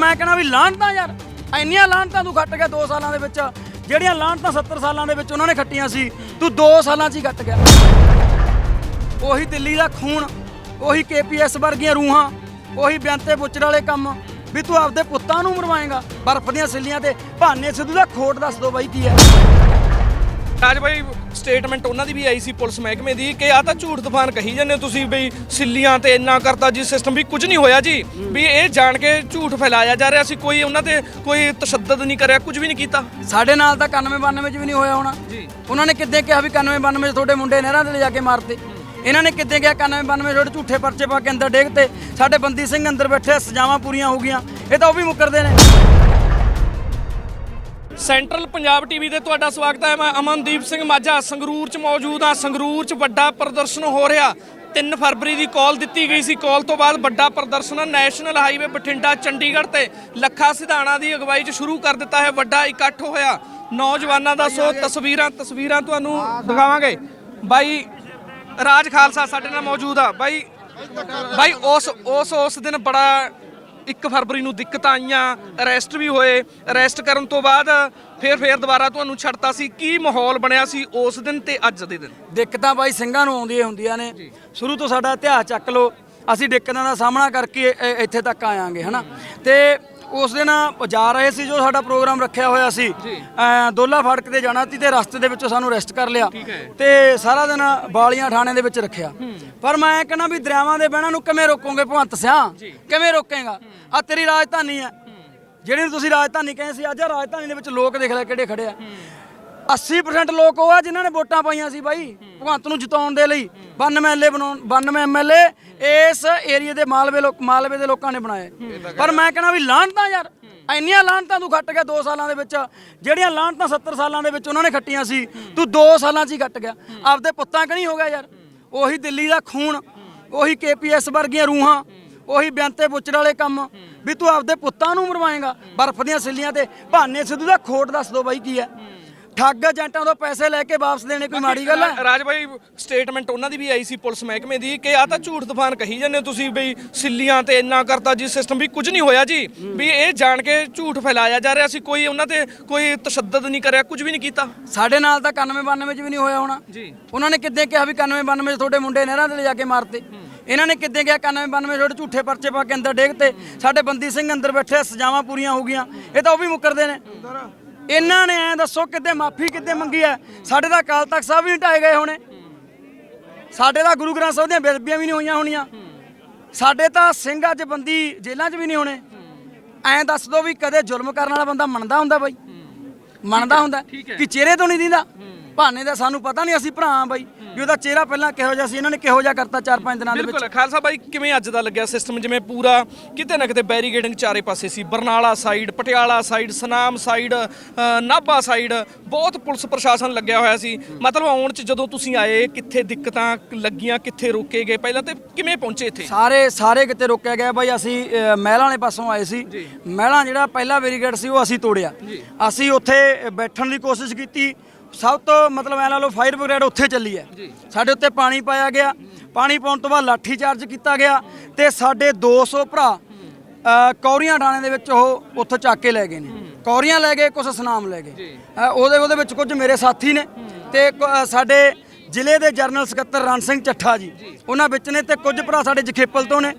ਮੈਂ ਕਹਿੰਦਾ ਵੀ ਲਾਹਣਤਾਂ ਯਾਰ, ਇੰਨੀਆਂ ਲਾਹਣਤਾਂ ਤੂੰ ਖੱਟ ਗਿਆ 2 ਸਾਲਾਂ ਦੇ ਵਿੱਚ। ਜਿਹੜੀਆਂ ਲਾਹਣਤਾਂ 70 ਸਾਲਾਂ ਦੇ ਵਿੱਚ ਉਹਨਾਂ ਨੇ ਖੱਟੀਆਂ ਸੀ, ਤੂੰ 2 ਸਾਲਾਂ 'ਚ ਹੀ ਕੱਟ ਗਿਆ। ਉਹੀ ਦਿੱਲੀ ਦਾ ਖੂਨ, ਉਹੀ ਕੇਪੀਐਸ ਵਰਗੀਆਂ ਰੂਹਾਂ, ਉਹੀ ਬਿਆੰਤੇ ਬੁੱਚੜ ਵਾਲੇ ਕੰਮ, ਵੀ ਤੂੰ ਆਪਦੇ ਪੁੱਤਾਂ ਨੂੰ ਮਰਵਾਏਗਾ, ਬਰਫ਼ ਦੀਆਂ ਸਿੱਲੀਆਂ ਤੇ। ਭਾਨੇ ਸਿੱਧੂ ਦਾ ਖੋਟ ਦੱਸ ਦੋ ਬਾਈ ਕੀ ਹੈ। ਰਾਜ ਭਾਈ ਸਟੇਟਮੈਂਟ ਉਹਨਾਂ ਦੀ ਵੀ ਆਈ ਸੀ ਪੁਲਿਸ ਮਹਿਕਮੇ ਦੀ ਕਿ ਆ ਤਾਂ ਝੂਠ ਤੂਫਾਨ ਕਹੀ ਜਾਂਦੇ ਹੋ ਤੁਸੀਂ ਬਈ ਸਿੱਲੀਆਂ ਤੇ ਇੰਨਾ ਕਰਤਾ ਜੀ ਸਿਸਟਮ ਵੀ ਕੁਝ ਨਹੀਂ ਹੋਇਆ ਜੀ। ਵੀ ਇਹ ਜਾਣ ਕੇ ਝੂਠ ਫੈਲਾਇਆ ਜਾ ਰਿਹਾ ਸੀ ਕੋਈ ਉਹਨਾਂ ਤੇ ਕੋਈ ਤਸ਼ੱਦਦ ਨਹੀਂ ਕਰਿਆ ਕੁਝ ਵੀ ਨਹੀਂ ਕੀਤਾ। ਸਾਡੇ ਨਾਲ ਤਾਂ 91 92 ਚ ਵੀ ਨਹੀਂ ਹੋਇਆ ਹੋਣਾ। ਜੀ। ਉਹਨਾਂ ਨੇ ਕਿੱਦਾਂ ਕਿਹਾ ਵੀ 91 92 ਚ ਤੁਹਾਡੇ ਮੁੰਡੇ ਨਹਿਰਾਂ ਤੇ ਲਿਜਾ ਕੇ ਮਾਰਤੇ? ਇਹਨਾਂ ਨੇ ਕਿੱਦਾਂ ਕਿਹਾ 91 92 ਤੁਹਾਡੇ ਝੂਠੇ ਪਰਚੇ ਪਾ ਕੇ ਅੰਦਰ ਡੇਗਤੇ? ਸਾਡੇ ਬੰਦੀ ਸਿੰਘ ਅੰਦਰ ਬੈਠੇ ਸਜ਼ਾਵਾਂ ਪੂਰੀਆਂ ਹੋ ਗਈਆਂ। ਇਹ ਤਾਂ ਉਹ ਵੀ ਮੁੱਕਰਦੇ ਨੇ। ਸੈਂਟਰਲ ਪੰਜਾਬ ਟੀਵੀ ਤੇ ਤੁਹਾਡਾ ਸਵਾਗਤ ਹੈ। ਮੈਂ ਅਮਨਦੀਪ ਸਿੰਘ ਮਾਝਾ, ਸੰਗਰੂਰ 'ਚ ਮੌਜੂਦ ਹਾਂ। ਸੰਗਰੂਰ 'ਚ ਵੱਡਾ ਪ੍ਰਦਰਸ਼ਨ ਹੋ ਰਿਹਾ। 3 ਫਰਵਰੀ ਦੀ ਕਾਲ ਦਿੱਤੀ ਗਈ ਸੀ। ਕਾਲ ਤੋਂ ਬਾਅਦ ਵੱਡਾ ਪ੍ਰਦਰਸ਼ਨ ਨੈਸ਼ਨਲ ਹਾਈਵੇ ਬਠਿੰਡਾ, ਚੰਡੀਗੜ੍ਹ ਤੇ ਲੱਖਾ ਸਿਧਾਣਾ ਦੀ ਅਗਵਾਈ 'ਚ ਸ਼ੁਰੂ ਕਰ ਦਿੱਤਾ ਹੈ। ਵੱਡਾ ਇਕੱਠ ਹੋਇਆ। ਨੌਜਵਾਨਾਂ ਦਾ ਸੋ ਤਸਵੀਰਾਂ ਤਸਵੀਰਾਂ ਤੁਹਾਨੂੰ ਦਿਖਾਵਾਂਗੇ। ਬਾਈ ਰਾਜ ਖਾਲਸਾ ਸਾਡੇ ਨਾਲ ਮੌਜੂਦ ਆ। ਬਾਈ ਬਾਈ ਉਸ ਉਸ ਉਸ ਦਿਨ ਬੜਾ 1 ਫਰਵਰੀ ਨੂੰ ਦਿੱਕਤਾਂ ਆਈਆਂ ਅਰੈਸਟ ਵੀ ਹੋਏ। ਅਰੈਸਟ ਕਰਨ ਤੋਂ ਬਾਅਦ ਫਿਰ ਫੇਰ ਦੁਬਾਰਾ ਤੁਹਾਨੂੰ ਛੱਡਤਾ ਸੀ। ਕੀ ਮਾਹੌਲ ਬਣਿਆ ਸੀ ਉਸ ਦਿਨ ਤੇ ਅੱਜ ਦੇ ਦਿਨ? ਦਿੱਕਤਾਂ ਬਾਈ ਸਿੰਘਾਂ ਨੂੰ ਆਉਂਦੀਆਂ ਹੁੰਦੀਆਂ ਨੇ। ਸ਼ੁਰੂ ਤੋਂ ਸਾਡਾ ਇਤਿਹਾਸ ਚੱਕ ਲਓ। ਅਸੀਂ ਦਿੱਕਤਾਂ ਦਾ ਸਾਹਮਣਾ ਕਰਕੇ ਇੱਥੇ ਤੱਕ ਆਇਆਂਗੇ ਹਨਾ? ਤੇ ਉਸ ਦਿਨ ਜਾ ਰਹੇ ਸੀ ਜੋ ਸਾਡਾ ਪ੍ਰੋਗਰਾਮ ਰੱਖਿਆ ਹੋਇਆ ਸੀ। ਦੋਲਾ ਫਾਟਕ ਤੇ ਜਾਣਾ ਸੀ ਤੇ ਰਸਤੇ ਦੇ ਵਿੱਚੋਂ ਸਾਨੂੰ ਅਰੈਸਟ ਕਰ ਲਿਆ। ਤੇ ਸਾਰਾ ਦਿਨ ਬਾਲੀਆਂ ਥਾਣੇ ਦੇ ਵਿੱਚ ਰੱਖਿਆ। ਪਰ ਮੈਂ ਕਹਿੰਦਾ ਵੀ ਦਰਿਆਵਾਂ ਦੇ ਬਹਿਣਾ ਨੂੰ ਕਿਵੇਂ ਰੋਕੋਗੇ ਭਗਵੰਤ ਸਿਆ? ਕਿਵੇਂ ਰੋਕੇਗਾ? ਆ ਤੇਰੀ ਰਾਜਧਾਨੀ ਹੈ। ਜਿਹੜੀ ਨੂੰ ਤੁਸੀਂ ਰਾਜਧਾਨੀ ਕਹੇ ਸੀ ਅੱਜ ਰਾਜਧਾਨੀ ਦੇ ਵਿੱਚ ਲੋਕ ਦੇਖ ਲੈ ਕਿਹੜੇ ਖੜੇ ਆ। 80% ਲੋਕ ਉਹ ਆ ਜਿਨ੍ਹਾਂ ਨੇ ਵੋਟਾਂ ਪਾਈਆਂ ਸੀ ਬਾਈ ਭਗਵੰਤ ਨੂੰ ਜਿਤਾਉਣ ਦੇ ਲਈ। 92 ਐਮਐਲਏ ਬਣਾਉਣ 92 ਐਮਐਲਏ ਇਸ ਏਰੀਏ ਦੇ ਮਾਲਵੇ ਲੋਕ ਮਾਲਵੇ ਦੇ ਲੋਕਾਂ ਨੇ ਬਣਾਏ। ਪਰ ਮੈਂ ਕਹਿੰਦਾ ਵੀ ਲਾਹਣਤਾਂ ਯਾਰ ਇੰਨੀਆਂ ਲਾਹਣਤਾਂ ਤੂੰ ਖੱਟ ਗਿਆ 2 ਸਾਲਾਂ ਦੇ ਵਿੱਚ। ਜਿਹੜੀਆਂ ਲਾਹਣਤਾਂ 70 ਸਾਲਾਂ ਦੇ ਵਿੱਚ ਉਹਨਾਂ ਨੇ ਖੱਟੀਆਂ ਸੀ ਤੂੰ 2 ਸਾਲਾਂ 'ਚ ਹੀ ਕੱਟ ਗਿਆ। ਆਪਦੇ ਪੁੱਤਾਂ ਕਣੀ ਹੋ ਗਿਆ ਯਾਰ। ਉਹੀ ਦਿੱਲੀ ਦਾ ਖੂਨ ਉਹੀ ਕੇਪੀਐਸ ਵਰਗੀਆਂ ਰੂਹਾਂ ਉਹੀ ਬਿਆੰਤੇ ਬੁੱਚੜ ਵਾਲੇ ਕੰਮ। ਵੀ ਤੂੰ ਆਪਦੇ ਪੁੱਤਾਂ ਨੂੰ ਮਰਵਾਏਗਾ ਬਰਫ਼ ਦੀਆਂ ਸਿੱਲੀਆਂ ਤੇ ਭਾਨੇ ਸਿੱਧੂ ਦਾ ਖੋਟ ਦੱਸ ਦੋ ਬਾਈ ਕੀ ਹੈ। ਠੱਗ ਏਜੰਟਾਂ ਤੋਂ ਪੈਸੇ ਲੈ ਕੇ ਵਾਪਸ ਦੇਣੇ ਕੋਈ ਮਾੜੀ ਗੱਲ ਹੈ? ਰਾਜ ਭਾਈ ਸਟੇਟਮੈਂਟ ਉਹਨਾਂ ਦੀ ਵੀ ਆਈ ਸੀ ਪੁਲਿਸ ਮਹਿਕਮੇ ਦੀ ਕਿ ਆ ਤਾਂ ਝੂਠ ਤੂਫਾਨ ਕਹੀ ਜਾਂਦੇ ਹੋ ਤੁਸੀਂ ਬਈ ਸਿੱਲੀਆਂ ਤੇ ਇੰਨਾ ਕਰਤਾ ਜੀ ਸਿਸਟਮ ਵੀ ਕੁਝ ਨਹੀਂ ਹੋਇਆ ਜੀ। ਵੀ ਇਹ ਜਾਣ ਕੇ ਝੂਠ ਫੈਲਾਇਆ ਜਾ ਰਿਹਾ ਸੀ ਕੋਈ ਉਹਨਾਂ ਤੇ ਕੋਈ ਤਸ਼ੱਦਦ ਨਹੀਂ ਕਰਿਆ ਕੁਝ ਵੀ ਨਹੀਂ ਕੀਤਾ। ਸਾਡੇ ਨਾਲ ਤਾਂ 91 92 ਚ ਵੀ ਨਹੀਂ ਹੋਇਆ ਹੋਣਾ। ਜੀ। ਉਹਨਾਂ ਨੇ ਕਿੱਦਾਂ ਕਿਹਾ ਵੀ 91 92 ਚ ਤੁਹਾਡੇ ਮੁੰਡੇ ਨਹਿਰਾਂ ਤੇ ਲਿਜਾ ਕੇ ਮਾਰਤੇ? ਇਹਨਾਂ ਨੇ ਕਿੱਦਾਂ ਕਿਹਾ 91 92 ਤੁਹਾਡੇ ਝੂਠੇ ਪਰਚੇ ਪਾ ਕੇ ਅੰਦਰ ਡੇਗਤੇ? ਸਾਡੇ ਬੰਦੀ ਸਿੰਘ ਅੰਦਰ ਬੈਠੇ ਸਜ਼ਾਵਾਂ ਪੂਰੀਆਂ ਹੋ ਗਈਆਂ। ਇਹ ਤਾਂ ਉਹ ਵੀ ਮੁੱਕਰਦੇ ਨੇ। ਇਹਨਾਂ ਨੇ ਐ ਦੱਸੋ ਕਿੱਦੇ ਮਾਫੀ ਕਿੱਦੇ ਮੰਗੀ ਐ ਸਾਡੇ ਤਾਂ ਅਕਾਲ ਤਖਤ ਸਾਹਿਬ ਵੀ ਹਟਾਏ ਗਏ ਹੋਣੇ। ਸਾਡੇ ਤਾਂ ਗੁਰੂ ਗ੍ਰੰਥ ਸਾਹਿਬ ਦੀਆਂ ਬੇਦਬੀਆਂ ਵੀ ਨਹੀਂ ਹੋਈਆਂ ਹੋਣੀਆਂ। ਸਾਡੇ ਤਾਂ ਸਿੰਘ ਅੱਜ ਬੰਦੀ ਜੇਲ੍ਹਾਂ 'ਚ ਵੀ ਨਹੀਂ ਹੋਣੇ। ਐਂ ਦੱਸ ਦੋ ਵੀ ਕਦੇ ਜ਼ੁਲਮ ਕਰਨ ਵਾਲਾ ਬੰਦਾ ਮੰਨਦਾ ਹੁੰਦਾ ਬਾਈ? ਮੰਨਦਾ ਹੁੰਦਾ। ਕਿ ਚਿਹਰੇ ਤੋਂ ਨਹੀਂ ਦਿੰਦਾ? ਭਾਨੇ ਦਾ ਸਾਨੂੰ ਪਤਾ ਨਹੀਂ ਅਸੀਂ ਭਰਾ ਹਾਂ ਬਾਈ ਵੀ ਉਹਦਾ ਚਿਹਰਾ ਪਹਿਲਾਂ ਕਿਹੋ ਜਿਹਾ ਸੀ ਇਹਨਾਂ ਨੇ ਕਿਹੋ ਜਿਹਾ ਕਰਤਾ 4-5 ਦਿਨਾਂ ਦੇ ਵਿੱਚ। ਬਿਲਕੁਲ ਖਾਲਸਾ ਬਾਈ ਕਿਵੇਂ ਅੱਜ ਦਾ ਲੱਗਿਆ ਸਿਸਟਮ ਜਿਵੇਂ ਪੂਰਾ ਕਿਤੇ ਨਾ ਕਿਤੇ ਬੈਰੀਗੇਡਿੰਗ ਚਾਰੇ ਪਾਸੇ ਸੀ Barnala side Patiala side Sunam side Nabha side ਬਹੁਤ ਪੁਲਿਸ ਪ੍ਰਸ਼ਾਸਨ ਲੱਗਿਆ ਹੋਇਆ ਸੀ। ਮਤਲਬ ਆਉਣ ਚ ਜਦੋਂ ਤੁਸੀਂ ਆਏ ਕਿੱਥੇ ਦਿੱਕਤਾਂ ਲੱਗੀਆਂ ਕਿੱਥੇ ਰੋਕੇ ਗਏ? ਪਹਿਲਾਂ ਤੇ ਕਿਵੇਂ ਪਹੁੰਚੇ ਇੱਥੇ? ਸਾਰੇ ਸਾਰੇ ਕਿਤੇ ਰੋਕਿਆ ਗਿਆ ਬਾਈ ਅਸੀਂ ਮਹਿਲਾਂ ਵਾਲੇ ਪਾਸੋਂ ਆਏ ਸੀ। ਮਹਿਲਾਂ ਜਿਹੜਾ ਪਹਿਲਾ ਬੈਰੀਗੇਡ ਸੀ ਉਹ ਅਸੀਂ ਤੋੜਿਆ। ਅਸੀਂ ਉੱਥੇ ਬੈਠਣ ਦੀ ਕੋਸ਼ਿਸ਼ ਕੀਤੀ ਸਭ ਤੋਂ ਮਤਲਬ ਐ ਲਾ ਲਓ ਫਾਇਰ ਬ੍ਰਿਗੇਡ ਉੱਥੇ ਚੱਲੀ ਹੈ। ਸਾਡੇ ਉੱਤੇ ਪਾਣੀ ਪਾਇਆ ਗਿਆ। ਪਾਣੀ ਪਾਉਣ ਤੋਂ ਬਾਅਦ ਲਾਠੀ ਚਾਰਜ ਕੀਤਾ ਗਿਆ ਤੇ ਸਾਡੇ 200 ਭਰਾ ਕੌਰੀਆਂ ਥਾਣੇ ਦੇ ਵਿੱਚ ਉਹ ਉੱਥੋਂ ਚੱਕ ਕੇ ਲੈ ਗਏ ਨੇ। ਕੌਰੀਆਂ ਲੈ ਗਏ ਕੁਝ ਸਨਾਮ ਲੈ ਗਏ। ਉਹਦੇ ਉਹਦੇ ਵਿੱਚ ਕੁਝ ਮੇਰੇ ਸਾਥੀ ਨੇ ਤੇ ਸਾਡੇ ਜ਼ਿਲ੍ਹੇ ਦੇ ਜਰਨਲ ਸਕੱਤਰ ਰਣ ਸਿੰਘ ਚੱਠਾ ਜੀ। ਉਹਨਾਂ ਵਿੱਚ ਨੇ ਤੇ ਕੁਝ ਭਰਾ ਸਾਡੇ ਜਖੇਪਲ ਤੋਂ ਨੇ।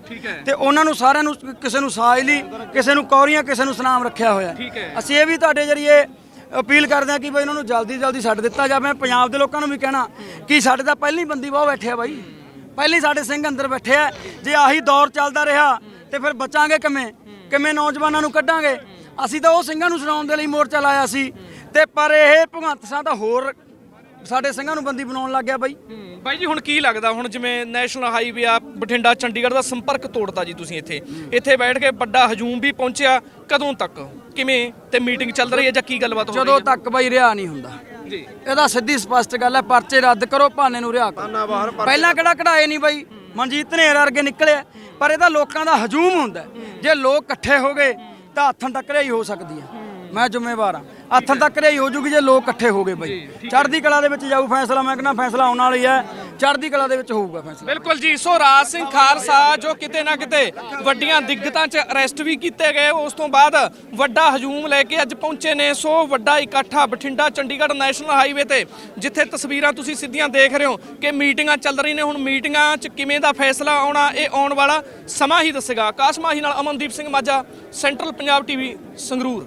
ਤੇ ਉਹਨਾਂ ਨੂੰ ਸਾਰਿਆਂ ਨੂੰ ਕਿਸੇ ਨੂੰ ਸਾਜ ਲਈ ਕਿਸੇ ਨੂੰ ਕੌਰੀਆਂ ਕਿਸੇ ਨੂੰ ਸਨਾਮ ਰੱਖਿਆ ਹੋਇਆ। ਅਸੀਂ ਇਹ ਵੀ ਤੁਹਾਡੇ ਜਰੀਏ ਅਪੀਲ ਕਰਦੇ ਹਾਂ ਕਿ ਬਈ ਇਹਨਾਂ ਨੂੰ ਜਲਦੀ ਜਲਦੀ ਛੱਡ ਦਿੱਤਾ ਜਾਵੇ। ਪੰਜਾਬ ਦੇ ਲੋਕਾਂ ਨੂੰ ਵੀ ਕਹਿਣਾ ਕਿ ਸਾਡੇ ਤਾਂ ਪਹਿਲੀ ਬੰਦੀ ਬਹੁਤ ਬੈਠੇ ਆ ਬਾਈ। ਪਹਿਲੀ ਸਾਡੇ ਸਿੰਘ ਅੰਦਰ ਬੈਠੇ ਆ। ਜੇ ਆਹੀ ਦੌਰ ਚੱਲਦਾ ਰਿਹਾ ਤੇ ਫਿਰ ਬਚਾਂਗੇ ਕਿਵੇਂ? ਕਿਵੇਂ ਨੌਜਵਾਨਾਂ ਨੂੰ ਕੱਢਾਂਗੇ? ਅਸੀਂ ਤਾਂ ਉਹ ਸਿੰਘਾਂ ਨੂੰ ਸੁਣਾਉਣ ਦੇ ਲਈ ਮੋਰਚਾ ਲਾਇਆ ਸੀ। ਤੇ ਪਰ ਇਹ ਭਗਵੰਤ ਸਿੰਘ ਤਾਂ ਹੋਰ ਸਾਡੇ ਸਿੰਘਾਂ ਨੂੰ ਬੰਦੀ ਬਣਾਉਣ ਲੱਗ ਗਿਆ ਬਾਈ। ਬਾਈ ਜੀ, ਹੁਣ ਕੀ ਲੱਗਦਾ? ਹੁਣ ਜਿਵੇਂ ਨੈਸ਼ਨਲ ਹਾਈਵੇ ਆ, ਬਠਿੰਡਾ, ਚੰਡੀਗੜ੍ਹ ਦਾ ਸੰਪਰਕ ਤੋੜਤਾ ਜੀ ਤੁਸੀਂ ਇੱਥੇ। ਇੱਥੇ ਬੈਠ ਕੇ ਵੱਡਾ ਹਜੂਮ ਵੀ ਪਹੁੰਚਿਆ। ਕਦੋਂ ਤੱਕ? ਕਿਵੇਂ ਤੇ ਮੀਟਿੰਗ ਚੱਲ ਰਹੀ ਹੈ ਜਾਂ ਕੀ ਗੱਲਬਾਤ ਹੋ ਰਹੀ ਜਦੋਂ ਹੈ? ਤੱਕ ਬਾਈ ਰਿਹਾ ਨਹੀਂ ਹੁੰਦਾ। ਜੀ। ਇਹਦਾ ਸਿੱਧੀ ਸਪਸ਼ਟ ਗੱਲ ਹੈ ਪਰਚੇ ਰੱਦ ਕਰੋ ਭਾਨੇ ਨੂੰ ਰਿਹਾ ਕਰੋ। ਪਹਿਲਾਂ ਕਿਹੜਾ ਕਢਾਏ ਨਹੀਂ ਬਾਈ? ਮਨਜੀਤ ਨੇਰ ਵਰਗੇ ਨਿਕਲਿਆ ਪਰ ਇਹਦਾ ਲੋਕਾਂ ਦਾ ਹਜੂਮ ਹੁੰਦਾ। ਜੇ ਲੋਕ ਇਕੱਠੇ ਹੋ ਗਏ ਤਾਂ ਹੱਥਾਂ ਟੱਕਰਿਆ ਹੀ ਹੋ ਸਕਦੀ ਹੈ। ਮੈਂ ਜ਼ਿੰਮੇਵਾਰ ਹਾਂ। ਹੱਥਾਂ ਟੱਕਰਿਆ ਹੀ ਹੋ ਜੂਗੀ ਜੇ ਲੋਕ ਇਕੱਠੇ ਹੋ ਗਏ ਬਾਈ। ਚੜ੍ਹਦੀ ਕਲਾ ਦੇ ਵਿੱਚ ਜਾਊ ਫੈਸਲਾ। ਮੈਂ ਕਹਿੰਦਾ ਫੈਸਲਾ ਆਉਣ ਵਾਲੀ ਹੈ। ਚੜ੍ਹਦੀ ਕਲਾ ਦੇ ਵਿੱਚ ਹੋਊਗਾ ਫੈਸਲਾ। ਬਿਲਕੁਲ ਜੀ, ਸੋ ਰਾਜ ਸਿੰਘ ਖਾਲਸਾ ਜੋ ਕਿਤੇ ਨਾ ਕਿਤੇ ਵੱਡੀਆਂ ਦਿੱਗਤਾਂ 'ਚ ਅਰੈਸਟ ਵੀ ਕੀਤੇ ਗਏ, ਉਸ ਤੋਂ ਬਾਅਦ ਵੱਡਾ ਹਜੂਮ ਲੈ ਕੇ ਅੱਜ ਪਹੁੰਚੇ ਨੇ, ਸੋ ਵੱਡਾ ਇਕੱਠਾ ਬਠਿੰਡਾ ਚੰਡੀਗੜ੍ਹ ਨੈਸ਼ਨਲ ਹਾਈਵੇ ਤੇ, ਜਿੱਥੇ ਤਸਵੀਰਾਂ ਤੁਸੀਂ ਸਿੱਧੀਆਂ ਦੇਖ ਰਹੇ ਹੋ ਕਿ ਮੀਟਿੰਗਾਂ ਚੱਲ ਰਹੀਆਂ ਨੇ। ਹੁਣ ਮੀਟਿੰਗਾਂ 'ਚ ਕਿਵੇਂ ਦਾ ਫੈਸਲਾ ਆਉਣਾ, ਇਹ ਆਉਣ ਵਾਲਾ ਸਮਾਂ ਹੀ ਦੱਸੇਗਾ। ਆਕਾਸ਼ ਮਾਹੀ ਨਾਲ ਅਮਨਦੀਪ ਸਿੰਘ ਮਾਝਾ, ਸੈਂਟਰਲ ਪੰਜਾਬ ਟੀਵੀ ਸੰਗਰੂਰ।